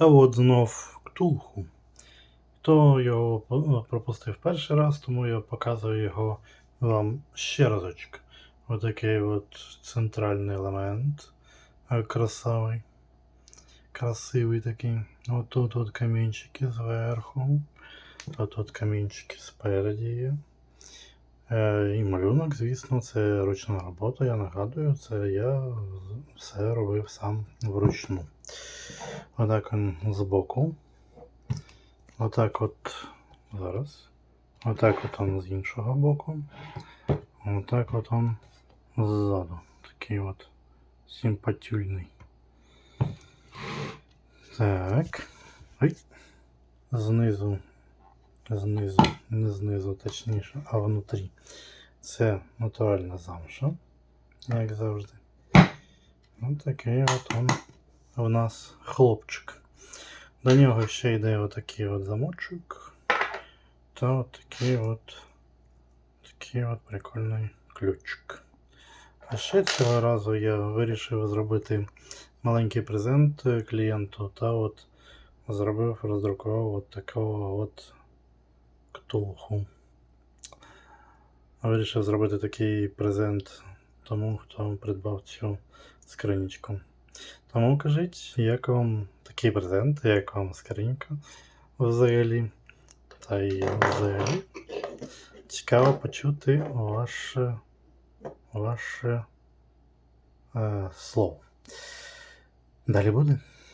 Та от знов Ктулху. Хто його пропустив перший раз, тому я показую його вам ще разочок. Отакий от центральний елемент. е, Красавий. Красивий такий. Отут от камінчики зверху. Тут от камінчики спереді є. Е, і малюнок, звісно, це ручна робота. Я нагадую, це я все робив сам вручну. Отак він збоку. Отак от зараз. Отак от он з іншого боку. Отак от он ззаду. Такий от симпатюльний. Так. Ой. Знизу. Знизу, не знизу, точніше, а внутрі. Це натуральна замша, як завжди. Ось такий от он у нас хлопчик. До нього ще йде отакий от замочок. Та от такий от такий от прикольний ключик. А ще цього разу я вирішив зробити маленький презент е, клієнту та от зробив, роздрукував от такого от ктулху. Вирішив зробити такий презент тому, хто придбав цю скринічку. Тому кажіть, як вам такий презент, як вам скринька взагалі. Та й взагалі. Цікаво почути ваше, ваше е, слово. Далі буде.